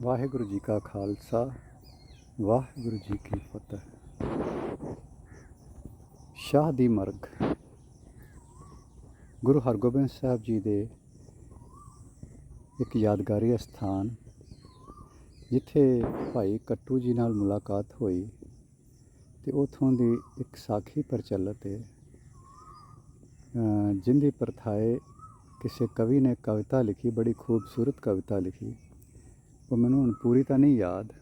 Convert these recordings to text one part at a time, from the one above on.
ਵਾਹਿਗੁਰੂ ਜੀ ਕਾ ਖਾਲਸਾ ਵਾਹਿਗੁਰੂ ਜੀ ਕੀ ਫਤਿਹ। ਸ਼ਾਹ ਦੀ ਮਰਗ। ਗੁਰੂ ਹਰਗੋਬਿੰਦ ਸਾਹਿਬ ਜੀ ਦੇ ਇੱਕ ਯਾਦਗਾਰੀ ਸਥਾਨ ਜਿੱਥੇ ਭਾਈ ਕੱਟੂ ਜੀ ਨਾਲ ਮੁਲਾਕਾਤ ਹੋਈ ਤੇ ਉਥੋਂ ਦੀ ਇੱਕ ਸਾਖੀ ਪ੍ਰਚਲਿਤ ਹੈ ਅ, ਜਿੰਦੀ ਪ੍ਰਥਾਏ ਕਿਸੇ ਕਵੀ ਨੇ ਕਵਿਤਾ ਲਿਖੀ ਬੜੀ ਖੂਬਸੂਰਤ ਕਵਿਤਾ ਲਿਖੀ। ਉਹ ਮੈਨੂੰ ਹੁਣ ਪੂਰੀ ਤਾਂ ਨਹੀਂ ਯਾਦ,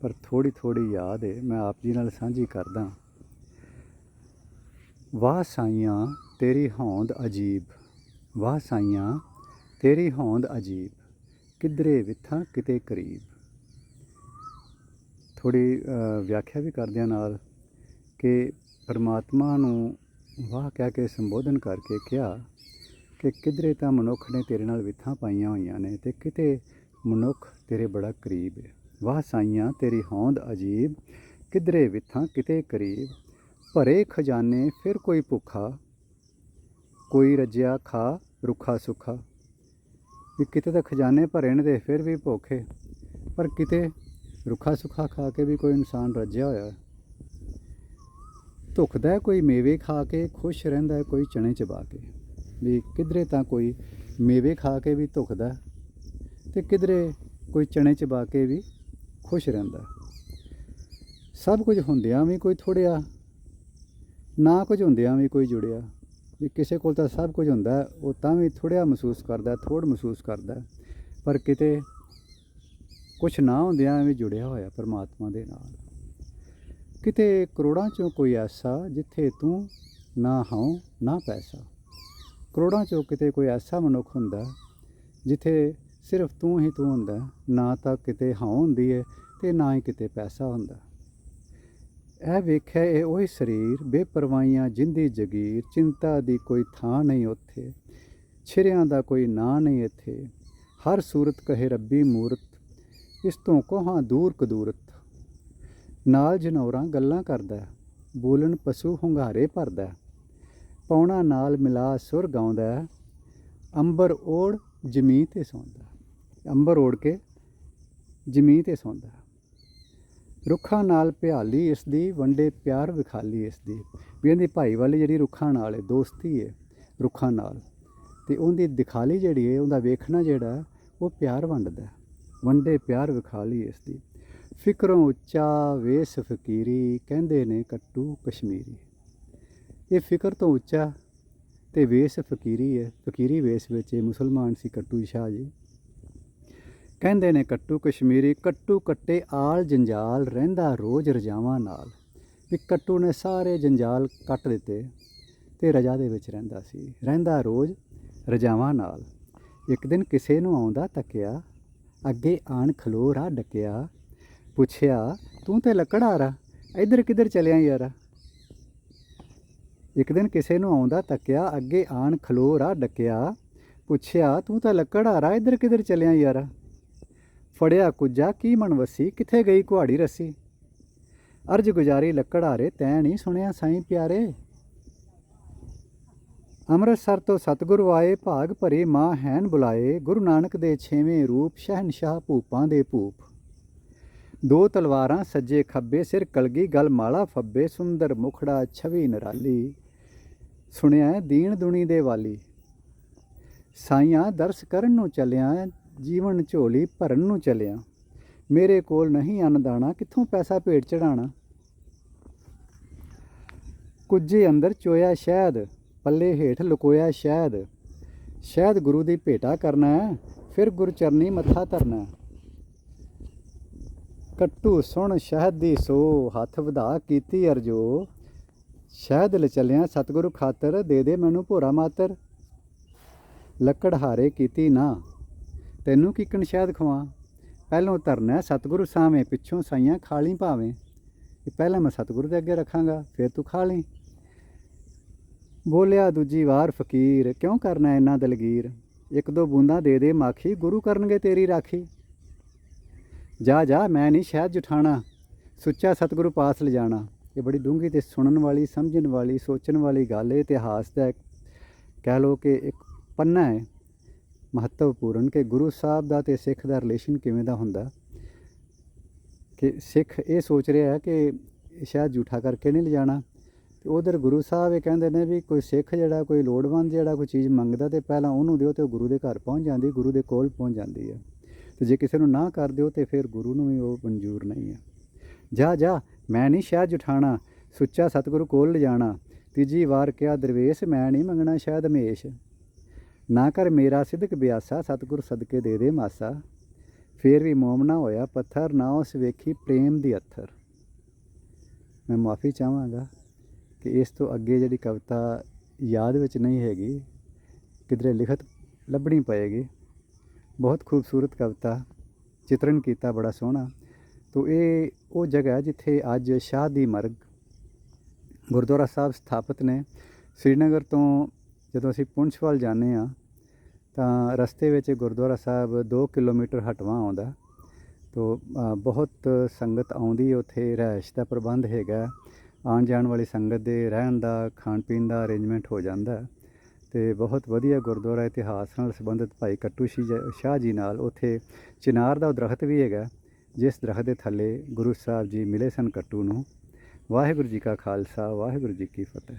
ਪਰ ਥੋੜੀ ਥੋੜੀ ਯਾਦ ਹੈ ਮੈਂ ਆਪ ਜੀ ਨਾਲ ਸਾਂਝੀ ਕਰਦਾ ਵਾਹ ਸਾਈਆਂ, ਤੇਰੀ ਹੋਂਦ ਅਜੀਬ। ਵਾਹ ਸਾਈਆਂ, ਤੇਰੀ ਹੋਂਦ ਅਜੀਬ। ਕਿਧਰੇ ਵਿਥਾਂ ਕਿਤੇ ਕਰੀਬ। ਥੋੜੀ ਵਿਆਖਿਆ ਵੀ ਕਰਦਿਆਂ ਨਾਲ ਕਿ ਪਰਮਾਤਮਾ ਨੂੰ ਵਾਹ ਕਹਿ ਕੇ ਸੰਬੋਧਨ ਕਰਕੇ ਕਿਹਾ ਕਿ ਕਿਧਰੇ ਤਾਂ ਮਨੁੱਖ ਨੇ ਤੇਰੇ ਨਾਲ ਵਿਥਾਂ ਪਾਈਆਂ ਹੋਈਆਂ ਨੇ ਤੇ ਕਿਤੇ ਮਨੁੱਖ ਤੇਰੇ ਬੜਾ ਕਰੀਬ ਹੈ। ਵਾਹ ਸਾਈਆਂ, ਤੇਰੀ ਹੋਂਦ ਅਜੀਬ, ਕਿਧਰੇ ਵਿਥਾਂ, ਕਿਤੇ ਕਰੀਬ। ਭਰੇ ਖਜ਼ਾਨੇ, ਫਿਰ ਕੋਈ ਭੁੱਖਾ, ਕੋਈ ਰੱਜਿਆ ਖਾ, ਰੁੱਖਾ ਸੁੱਖਾ। ਵੀ ਕਿਤੇ ਤਾਂ ਖਜ਼ਾਨੇ ਭਰੇ ਨੇ ਤੇ ਫਿਰ ਵੀ ਭੁੱਖੇ। ਪਰ ਕਿਤੇ ਰੁੱਖਾ ਸੁੱਖਾ ਖਾ ਕੇ ਵੀ ਕੋਈ ਇਨਸਾਨ ਰੱਜਿਆ ਹੋਇਆ ਹੈ। ਧੁਖਦਾ ਕੋਈ ਮੇਵੇ ਖਾ ਕੇ, ਖੁਸ਼ ਰਹਿੰਦਾ ਕੋਈ ਚਣੇ ਚਬਾ ਕੇ। ਵੀ ਕਿਧਰੇ ਤਾਂ ਕੋਈ ਮੇਵੇ ਖਾ ਕੇ ਵੀ ਧੁਖਦਾ ਹੈ। ਤੇ ਕਿਧਰੇ ਕੋਈ ਚਣੇ ਚਬਾ ਕੇ ਵੀ ਖੁਸ਼ ਰਹਿੰਦਾ। ਸਭ ਕੁਝ ਹੁੰਦਿਆਂ ਵੀ ਕੋਈ ਥੋੜਿਆ ਨਾ ਕੁਝ ਹੁੰਦਿਆਂ ਵੀ ਕੋਈ ਜੁੜਿਆ। ਵੀ ਕਿਸੇ ਕੋਲ ਤਾਂ ਸਭ ਕੁਝ ਹੁੰਦਾ, ਉਹ ਤਾਂ ਵੀ ਥੋੜਿਆ ਮਹਿਸੂਸ ਕਰਦਾ ਥੋੜ ਮਹਿਸੂਸ ਕਰਦਾ। ਪਰ ਕਿਤੇ ਕੁਝ ਨਾ ਹੁੰਦਿਆਂ ਵੀ ਜੁੜਿਆ ਹੋਇਆ ਪਰਮਾਤਮਾ ਦੇ ਨਾਲ। ਕਿਤੇ ਕਰੋੜਾਂ ਚੋਂ ਕੋਈ ਐਸਾ ਜਿੱਥੇ ਤੂੰ ਨਾ ਹਉ, ਨਾ ਪੈਸਾ। ਕਰੋੜਾਂ ਚੋਂ ਕਿਤੇ ਕੋਈ ਐਸਾ ਮਨੁੱਖ ਹੁੰਦਾ, ਜਿੱਥੇ ਸਿਰਫ ਤੂੰ ਹੀ ਤੂੰ ਹੁੰਦਾ ਨਾ ਤਾਂ ਕਿਤੇ ਹਉ ਹੁੰਦੀ ਹੈ ਤੇ ਨਾ ਹੀ ਕਿਤੇ ਪੈਸਾ ਹੁੰਦਾ ਇਹ ਵੇਖਿਆ ਇਹ ਉਹੀ ਸਰੀਰ ਬੇਪਰਵਾਹੀਆਂ ਜਿੰਦੀ ਜਗੀਰ ਚਿੰਤਾ ਦੀ ਕੋਈ ਥਾਂ ਨਹੀਂ ਉੱਥੇ ਛਿਰਿਆਂ ਦਾ ਕੋਈ ਨਾਂ ਨਹੀਂ ਇੱਥੇ। ਹਰ ਸੂਰਤ ਕਹੇ ਰੱਬੀ ਮੂਰਤ ਇਸ ਤੋਂ ਕੋਹਾਂ ਦੂਰ ਕਦੂਰਤ। ਨਾਲ ਜਨੌਰਾਂ ਗੱਲਾਂ ਕਰਦਾ ਬੋਲਣ ਪਸ਼ੂ ਹੁੰਗਾਰੇ ਭਰਦਾ ਹੈ, ਪੌਣਾ ਨਾਲ ਮਿਲਾ ਸੁਰ ਗਾਉਂਦਾ ਅੰਬਰ ਓੜ ਜ਼ਮੀਨ ਤੇ ਸੌਂਦਾ ਅੰਬਰ ਓੜ ਕੇ ਜ਼ਮੀਨ ਤੇ ਸੌਂਦਾ ਰੁੱਖਾਂ ਨਾਲ ਭਿਆਲੀ ਇਸ ਦੀ ਵੰਡੇ ਪਿਆਰ ਵਿਖਾਲੀ ਇਸ ਦੀ ਵੀ ਇਹਦੀ ਭਾਈ ਵਾਲੀ ਜਿਹੜੀ ਰੁੱਖਾਂ ਨਾਲ ਹੈ, ਦੋਸਤੀ ਹੈ ਰੁੱਖਾਂ ਨਾਲ, ਤੇ ਉਹਦੀ ਦਿਖਾਲੀ ਜਿਹੜੀ ਹੈ, ਉਹਦਾ ਵੇਖਣਾ ਜਿਹੜਾ ਉਹ ਪਿਆਰ ਵੰਡਦਾ ਵੰਡੇ ਪਿਆਰ ਵਿਖਾਲੀ ਇਸ ਦੀ ਫਿਕਰੋਂ ਉੱਚਾ ਵੇਸ ਫਕੀਰੀ, ਕਹਿੰਦੇ ਨੇ ਕੱਟੂ ਕਸ਼ਮੀਰੀ। ਇਹ ਫਿਕਰ ਤੋਂ ਉੱਚਾ ਤੇ ਵੇਸ ਫਕੀਰੀ ਹੈ, ਫਕੀਰੀ ਵੇਸ ਵਿੱਚ ਇਹ ਮੁਸਲਮਾਨ ਸੀ, ਕੱਟੂ ਸ਼ਾਹ ਜੀ। ਕਹਿੰਦੇ ਨੇ ਕੱਟੂ ਕਸ਼ਮੀਰੀ ਕੱਟੂ ਕੱਟੇ ਆਲ ਜੰਜਾਲ ਰਹਿੰਦਾ ਰੋਜ਼ ਰਜਾਵਾਂ ਨਾਲ। ਵੀ ਕੱਟੂ ਨੇ ਸਾਰੇ ਜੰਜਾਲ ਕੱਟ ਦਿੱਤੇ ਤੇ ਰਜਾ ਦੇ ਵਿੱਚ ਰਹਿੰਦਾ ਸੀ। ਰਹਿੰਦਾ ਰੋਜ਼ ਰਜਾਵਾਂ ਨਾਲ। ਇੱਕ ਦਿਨ ਕਿਸੇ ਨੂੰ ਆਉਂਦਾ ਤੱਕਿਆ, ਅੱਗੇ ਆਣ ਖਲੋ ਰਾਹ ਡੱਕਿਆ, ਪੁੱਛਿਆ, ਤੂੰ ਤੇ ਲੱਕੜਾਰਾ ਇੱਧਰ ਕਿੱਧਰ ਚਲਿਆ ਯਾਰਾ? ਇੱਕ ਦਿਨ ਕਿਸੇ ਨੂੰ ਆਉਂਦਾ ਤੱਕਿਆ, ਅੱਗੇ ਆਣ ਖਲੋ ਰਾਹ ਡੱਕਿਆ, ਪੁੱਛਿਆ, ਤੂੰ ਤਾਂ ਲੱਕੜਾਰਾ ਇੱਧਰ ਕਿੱਧਰ ਚਲਿਆ ਯਾਰਾ? ਫੜਿਆ ਕੁੱਜਾ ਕੀ ਮਨਵਸੀ ਕਿੱਥੇ ਗਈ ਕੁਹਾੜੀ ਰੱਸੀ? ਅਰਜ ਗੁਜ਼ਾਰੀ ਲੱਕੜਾਰੇ ਤੈਂ ਨਹੀਂ ਸੁਣਿਆ ਸਾਈਂ ਪਿਆਰੇ? ਅੰਮ੍ਰਿਤਸਰ ਤੋਂ ਸਤਿਗੁਰੂ ਆਏ, ਭਾਗ ਭਰੇ ਮਾਂ ਹੈਨ ਬੁਲਾਏ, ਗੁਰੂ ਨਾਨਕ ਦੇ ਛੇਵੇਂ ਰੂਪ ਸ਼ਹਿਨशाह ਭੂਪਾਂ ਦੇ ਭੂਪ। ਦੋ ਤਲਵਾਰਾਂ ਸੱਜੇ ਖੱਬੇ, ਸਿਰ ਕਲਗੀ ਗਲ ਮਾਲਾ ਫੱਬੇ, ਸੁੰਦਰ ਮੁਖੜਾ ਛਵੀ ਨਰਾਲੀ, ਸੁਣਿਆ ਦੀਨ ਦੁਨੀ ਦੇ ਵਾਲੀ। ਸਾਈਆਂ ਦਰਸ ਕਰਨ ਨੂੰ ਚੱਲਿਆ ਜੀਵਨ ਝੋਲੀ ਭਰਨ ਨੂੰ ਚਲਿਆ। ਮੇਰੇ ਕੋਲ ਨਹੀਂ ਅੰਨਦਾਣਾ, ਕਿੱਥੋਂ ਪੈਸਾ ਭੇਟ ਚੜਾਣਾ ਕੁੱਜੇ ਅੰਦਰ ਚੋਇਆ ਸ਼ਹਿਦ, ਪੱਲੇ ਹੇਠ ਲੁਕੋਇਆ ਸ਼ਹਿਦ। ਸ਼ਹਿਦ ਗੁਰੂ ਦੀ ਭੇਟਾ ਕਰਨਾ ਫਿਰ ਗੁਰਚਰਨੀ ਮੱਥਾ ਧਰਨਾ ਕੱਟੂ ਸੁਣ ਸ਼ਹਿਦ ਦੀ ਸੋ, ਹੱਥ ਵਧਾ ਕੀਤੀ ਅਰਜੋ। ਸ਼ਹਿਦ ਲ ਸਤਿਗੁਰੂ ਖਾਤਰ, ਦੇ ਦੇ ਮੈਨੂੰ ਭੋਰਾ ਮਾਤਰ। ਲੱਕੜ ਹਾਰੇ ਕੀਤੀ ਨਾ। ਤੈਨੂੰ ਕਿਕਣ ਸ਼ਹਿਦ ਖਵਾ? ਪਹਿਲੋਂ ਧਰਨਾ ਸਤਿਗੁਰੂ ਸਾਵੇਂ ਪਿੱਛੋਂ ਸਾਈਆਂ ਖਾਲੀ ਭਾਵੇਂ। ਇਹ ਪਹਿਲਾਂ ਮੈਂ ਸਤਿਗੁਰੂ ਦੇ ਅੱਗੇ ਰੱਖਾਂਗਾ, ਫਿਰ ਤੂੰ ਖਾ ਲਈ। ਬੋਲਿਆ, ਦੂਜੀ ਵਾਰ, ਫਕੀਰ, ਕਿਉਂ ਕਰਨਾ ਇੰਨਾ ਦਲਗੀਰ? ਇੱਕ ਦੋ ਬੂੰਦਾਂ ਦੇ ਦੇ ਮਾਖੀ, ਗੁਰੂ ਕਰਨਗੇ ਤੇਰੀ ਰਾਖੀ। ਜਾ ਜਾ, ਮੈਂ ਨਹੀਂ ਸ਼ਹਿਦ ਜੁਠਾਣਾ। ਸੁੱਚਾ ਸਤਿਗੁਰੂ ਪਾਸ ਲਿਜਾਣਾ। ਇਹ ਬੜੀ ਡੂੰਘੀ ਤੇ ਸੁਣਨ ਵਾਲੀ, ਸਮਝਣ ਵਾਲੀ, ਸੋਚਣ ਵਾਲੀ ਗੱਲ ਹੈ, ਇਤਿਹਾਸ ਦਾ ਕਹਿ ਲੋ ਕਿ ਇੱਕ ਪੰਨਾ ਹੈ। ਮਹੱਤਵਪੂਰਨ ਕਿ ਗੁਰੂ ਸਾਹਿਬ ਦਾ ਤੇ ਸਿੱਖ ਦਾ ਰਿਲੇਸ਼ਨ ਕਿਵੇਂ ਦਾ ਹੁੰਦਾ? ਕਿ ਸਿੱਖ ਇਹ ਸੋਚ ਰਿਹਾ ਹੈ ਕਿ ਸ਼ਾਇਦ ਝੂਠਾ ਕਰਕੇ ਨਹੀਂ ਲਿਜਾਣਾ। ਤੇ ਉਧਰ ਗੁਰੂ ਸਾਹਿਬ ਇਹ ਕਹਿੰਦੇ ਨੇ ਵੀ ਕੋਈ ਸਿੱਖ ਜਿਹੜਾ, ਕੋਈ ਲੋੜਵੰਦ ਜਿਹੜਾ, ਕੋਈ ਚੀਜ਼ ਮੰਗਦਾ ਤੇ ਪਹਿਲਾਂ ਉਹਨੂੰ ਦਿਓ ਤੇ ਉਹ ਗੁਰੂ ਦੇ ਘਰ ਪਹੁੰਚ ਜਾਂਦੀ, ਗੁਰੂ ਦੇ ਕੋਲ ਪਹੁੰਚ ਜਾਂਦੀ ਹੈ ਤੇ ਜੇ ਕਿਸੇ ਨੂੰ ਨਾ ਕਰ ਦਿਓ ਤੇ ਫਿਰ ਗੁਰੂ ਨੂੰ ਵੀ ਉਹ ਮਨਜ਼ੂਰ ਨਹੀਂ ਹੈ ਜਾ ਜਾ, ਮੈਂ ਨਹੀਂ ਸ਼ਾਇਦ ਜਠਾਣਾ ਸੁੱਚਾ ਸਤਿਗੁਰੂ ਕੋਲ ਲਿਜਾਣਾ। ਤੀਜੀ ਵਾਰ ਕਿਹਾ, ਦਰਵੇਸ਼ ਮੈਂ ਨਹੀਂ ਮੰਗਣਾ, ਸ਼ਾਇਦ ਹਮੇਸ਼। ਨਾ ਕਰ ਮੇਰਾ ਸਿਦਕ ਬਿਆਸਾ, ਸਤਿਗੁਰ ਸਦਕੇ ਦੇ ਦੇ ਮਾਸਾ। ਫੇਰ ਵੀ ਮੋਮਨਾ ਹੋਇਆ, ਪੱਥਰ ਨਾ ਉਸ ਵੇਖੀ ਪ੍ਰੇਮ ਦੀ ਅੱਥਰ। ਮੈਂ ਮਾਫੀ ਚਾਹਾਂਗਾ ਕਿ ਇਸ ਤੋਂ ਅੱਗੇ ਜਿਹੜੀ ਕਵਿਤਾ ਯਾਦ ਵਿੱਚ ਨਹੀਂ ਹੈਗੀ, ਕਿਧਰੇ ਲਿਖਤ ਲੱਭਣੀ ਪਏਗੀ। ਬਹੁਤ ਖੂਬਸੂਰਤ ਕਵਿਤਾ ਚਿਤਰਨ ਕੀਤਾ, ਬੜਾ ਸੋਹਣਾ। ਤੋ ਇਹ ਉਹ ਜਗ੍ਹਾ ਜਿੱਥੇ ਅੱਜ ਸ਼ਾਹ ਦੀ ਮਰਗ ਗੁਰਦੁਆਰਾ ਸਾਹਿਬ ਸਥਾਪਿਤ ਨੇ। ਸ੍ਰੀਨਗਰ ਤੋਂ ਜਦੋਂ ਅਸੀਂ ਪੁੰਛ ਵੱਲ ਜਾਂਦੇ ਆ ਤਾਂ ਰਸਤੇ ਵਿੱਚ ਗੁਰਦੁਆਰਾ ਸਾਹਿਬ 2 ਕਿਲੋਮੀਟਰ ਹਟਵਾ ਆਉਂਦਾ। ਤੋ ਬਹੁਤ ਸੰਗਤ ਆਉਂਦੀ ਉੱਥੇ ਰਹਿਸ਼ ਦਾ ਪ੍ਰਬੰਧ ਹੈਗਾ। ਆਉਣ ਜਾਣ ਵਾਲੀ ਸੰਗਤ ਦੇ ਰਹਿਣ ਦਾ ਖਾਣ ਪੀਣ ਦਾ ਅਰੇਂਜਮੈਂਟ ਹੋ ਜਾਂਦਾ। ਤੇ ਬਹੁਤ ਵਧੀਆ ਗੁਰਦੁਆਰਾ ਇਤਿਹਾਸ ਨਾਲ ਸੰਬੰਧਿਤ ਭਾਈ ਕੱਟੂ ਸੀ ਸ਼ਾਹ ਜੀ ਨਾਲ। ਉੱਥੇ ਚਿਨਾਰ ਦਾ ਦਰਖਤ ਵੀ ਹੈਗਾ, ਜਿਸ ਦਰਖਤ ਦੇ ਥੱਲੇ ਗੁਰੂ ਸਾਹਿਬ ਜੀ ਮਿਲੇ ਸਨ ਕੱਟੂ ਨੂੰ। ਵਾਹਿਗੁਰੂ ਜੀ ਕਾ ਖਾਲਸਾ, ਵਾਹਿਗੁਰੂ ਜੀ ਕੀ ਫਤਿਹ।